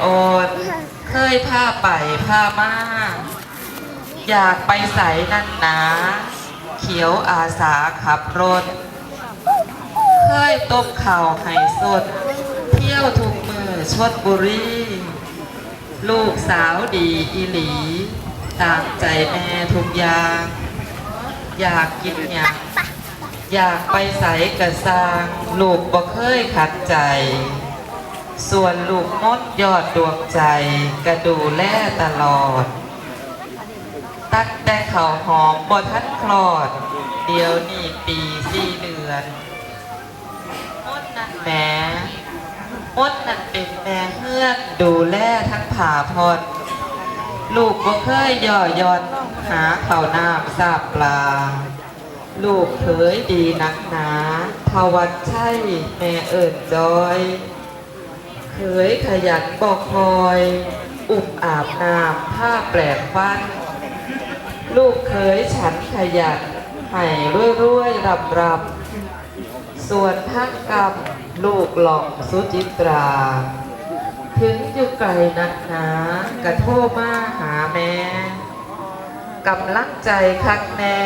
โอนเคยพาไปพามาอยากไปใส่นั่นนะเขียวอาสาขับรถ เคยตบเข่าให้สด เที่ยวทุกมือชดบุรี ลูกสาวดีอีหลี ตามใจแม่ทุกอย่าง อยากกินหยังอยากไปใส่กระซาง ลูกบ่เคยขัดใจ ส่วนลูกมดยอดดวงใจก็ดูแลตลอด ตักแต่เขาหอมบทันคลอด เดี๋ยวนี่ปีสี่เดือนมดนั่นแหม่มดนั่นเป็นแม่เฮือนดูแลทั้งผ่าพรลูกบ่เคยย่อยอนหาเข้าน้ำสาบปลา ลูกเคยดีนักหนาทวัดใช่แม่เอิญจอย เคยขยันบอกคอย อุบอาบน้ำผ้าแปลกฟัน ลูกเคยฉันขยันให้ร่วยๆรับรับส่วนทักกรรมลูกหลอกสุจิตรา ถึงอยู่ไกลนักหนากระโทมาหาแม่กำลังใจคักแน่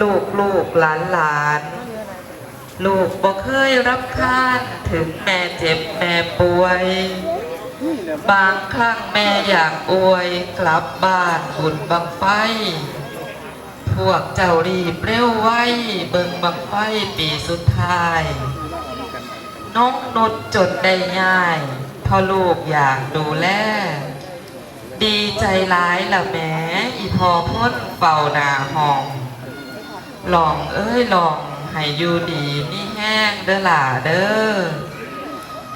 ลูกลูกหลานหลาน ลูกบ่เคยรับค้านถึงแม่เจ็บแม่ป่วย บางครั้งแม่อยากอวยกลับบ้านบุญบังไฟ พวกเจ้ารีบเร็วไว้เบิ่งบังไฟปีสุดท้าย น้องนุดจดได้ง่ายเพราะลูกอยากดูแล ดีใจร้ายละแม้อีพอพ่นเฝ้าหนาห้องลองเอ้ยลอง ให้อยู่ดีนี่แห้งเด้อหล่าเด้อ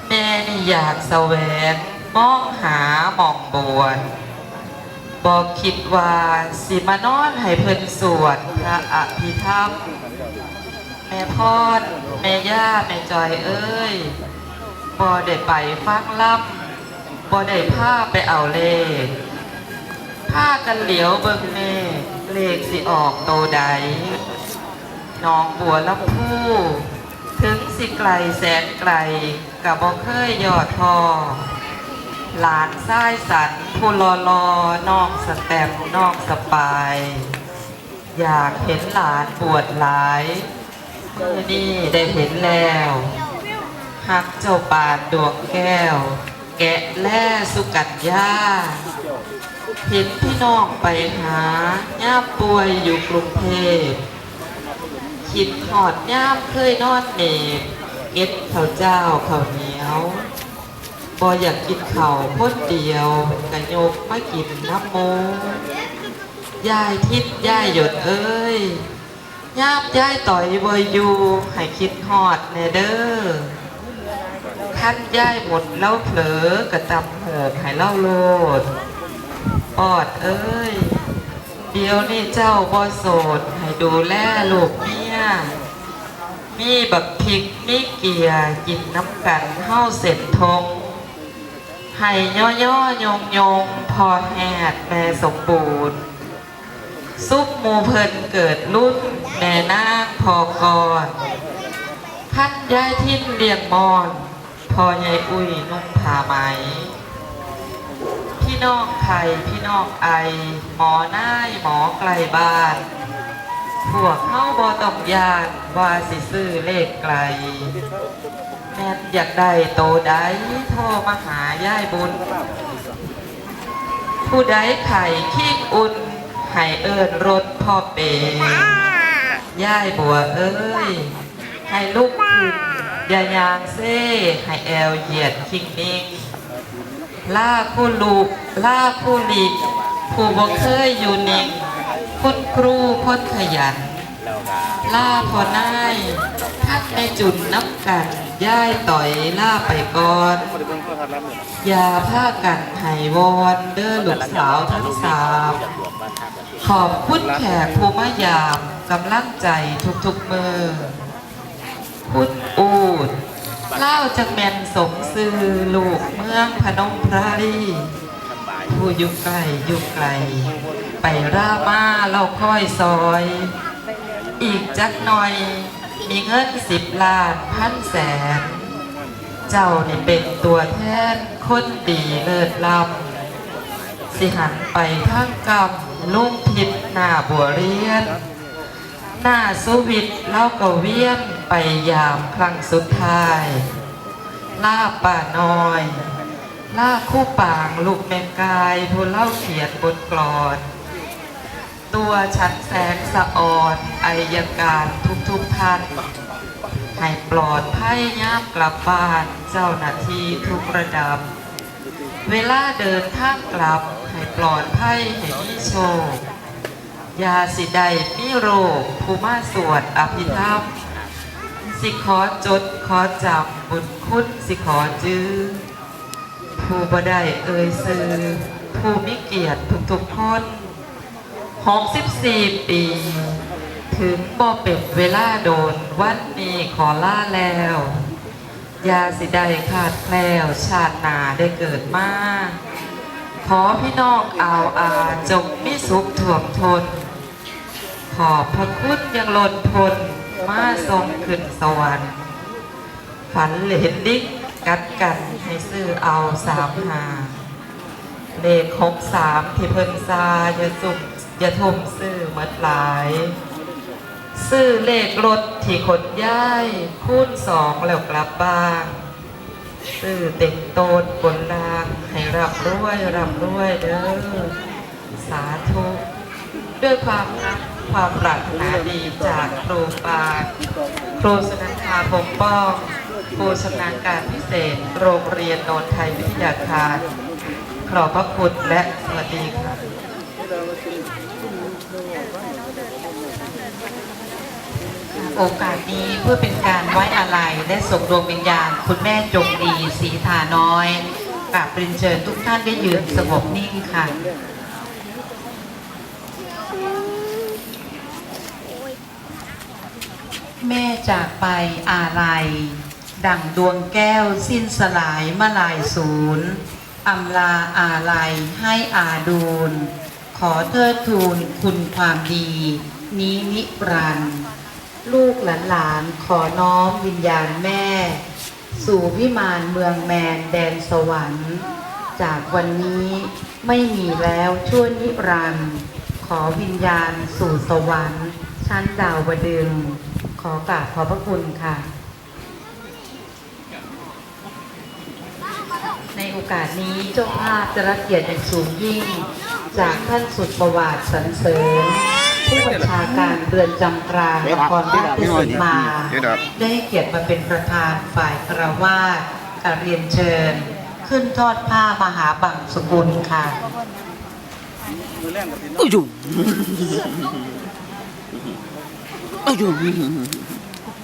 แม่นี่อยากแสวงมองหาหม่องบวนบอกคิดว่าสิมานอนให้เพิ่นสวดพระอภิธรรมแม่พอดแม่ย่าแม่จอยเอ้ยบ่ได้ไปฟังล่ำบ่ได้พาไปเอาเลขพากันเหลียวเบิ่งเมฆเลขสิออกโตใด น้องบัวลำพูถึงสิไกลแสนไกลกับบ่เคยยอดทอหลานซ้ายสันผู้รอรอน้องสแตมน้องสปาย อยากเห็นหลานบวชหลายเมื่อนี่ได้เห็นแล้วหักเจ้าปานดวงแก้ว แกะแล่สุกัญญาเห็นพี่น้องไปหาย่าป่วยอยู่กรุงเทพ คิดหอดย่ามเคยนอนเนบเอ็ดข้าวเจ้าข้าวเหนียวบออยากกินเข้าพ้นเดียวกะโยกมากินน้ำโมยายทิดยายหยดเอ้ยย่ามยายต่อยบอยอยู่ให้คิดหอดแน่เด้อขั้นยายหมดแล้วเผลอกระตำเหิดให้เล่าโลดปอดเอ้ย เดี๋ยวนี่เจ้าบ่โสดให้ดูแลลูกเมี มีบักพริกมีเกียร์กินน้ำกันเฮ้าเสร็จทงให้ย่อย่อยงยงพอแหดแม่สมบูรณ์ ซุปหมูเพินเกิดรุ่นแม่นางพอกอนพัดย้ายทิ้นเลียงมอน พอยายอุ้ยนุ่งผ้าไหม พี่น้องไทยพี่น้องไอ หมอน่ายหมอไกลบ้าน พวกเข้าบอต้องยานว่าสิซื้อเลขไกล แม่นอยากได้โตได้โทรมาหาย่ายบุญ ผู้ใดไข่ขี้อุ่นให้เอิญรถพ่อเปย่ายบัวเอ้ย ให้ลูกขึ้นอย่ายางเซ่ให้แอวเหยียดคิงนิ่งล่าผู้ลูกล่าผู้หลีกผู้บ่เคยอยู่นิ่ง คุณครูคนขยัน ล่าพอนายทัดในจุนน้ำกันย่ายต่อยล่าไปก่อนอย่าพากันไห้วอนเด้อลูกสาวทั้งสามขอบคุณแขกผู้มายามกำลังใจทุกๆมือพุทธอูดเล่าจักแมนสมซื่อลูกเมืองพนมพระรี ผู้อยู่ไกลอยู่ไกล ไปร่ามาเล่าค่อยซอย อีกจักหน่อย มีเงินสิบล้านพันแสน เจ้านี่เป็นตัวแทนคนดีเลิศล้ำสิหันไปทางกรรมลุ่งพิษหน้าบัวเรียน หน้าสุวิตเล่าก็เวียนไปยามครั้งสุดท้าย ลาป่าน้อย ล่าคู่ปางลูกแมงกายผู้เล่าเขียนบทกลอน ตัวชัดแสงสะออนอายการทุกๆท่านให้ปลอดภัยย่ามกลับบ้านเจ้าหน้าที่ทุกระดับ เวลาเดินทางกลับ ให้ปลอดภัยให้มีโชคยาสิใดมีโรคภูมาสวดอภิธรรมสิขอจดขอจำบุญคุณสิขอจื้อ ผู้บ่ได้เอ่ยซื้อผู้มีเกียรติทุกๆคน64 ปี ถึงบ่เป็นเวลาโดนวันนี้ขอล่าแล้ว ยาสิได้ขาดแคล้วชาตินาได้เกิดมาขอพี่น้องเอาอาจงมีสุขถ่วมทน ขอบพระคุณยังล้นพลมาทรงขึ้นสวรรค์ฝันเห็นดิก กัดกันให้ซื้อเอาสามหาเลขหกสามที่เพิ่นซาอย่าสุ่มอย่าทุ่มซื้อหมัดหลาย ซื้อเลขรถที่ขนย้ายคูณสองแล้วกลับบ้านซื้อเต็มโตนบนลาง ให้รับรวยรับรวยเด้อสาธุด้วยความรักความปรารถนาดีจากครูปาครูสนันทาปกป้อง ครูชำนาญการพิเศษ โรงเรียนโนนไทยวิทยาคารขอบพระคุณและสวัสดีค่ะโอกาสนี้เพื่อเป็นการไว้อาลัยและส่งดวงวิญญาณ คุณแม่จงดีสีทาน้อยกราบเรียนเชิญทุกท่านได้ยืนสงบนิ่งค่ะแม่จากไปอาลัย ดั่งดวงแก้วสิ้นสลายมื่อลายศูนย์อำลาอาลัยให้อาดูล ขอเทิดทูนคุณความดี นี้นิรันด์ลูกหลานๆขอน้อมวิญญาณแม่ สู่วิมานเมืองแมนแดนสวรรค์ จากวันนี้ไม่มีแล้วชั่วนิรันด์ขอวิญญาณสู่สวรรค์ ชั้นดาวดึงขอกราบขอพระคุณค่ะ ในโอกาสนี้เจ้าภาพจะรับเกียรติอย่างสูงยิ่ง จากท่านสุดประวัติสรรเสริญผู้บัญชาการเรือนจำกลางนครราชสีมา ได้เกียรติมาเป็นประธานฝ่ายคารวาการเรียนเชิญ ขึ้นทอดผ้ามหาบังสกุลค่ะอ้ยูอ้ยู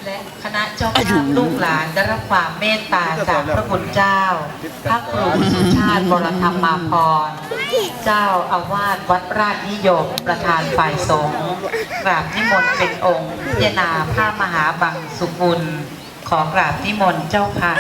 และคณะเจ้าภาพลูกหลานได้รับความเมตตาจากพระคุณเจ้า พระครูสุชาติบรธรรมาพรณ์เจ้าอาวาสวัดราชนิยมประธานฝ่ายสงฆ์กราบนิมนต์เป็นองค์พิจารณาพระมหาบังสุกุล ขอกราบนิมนต์เจ้าค่ะ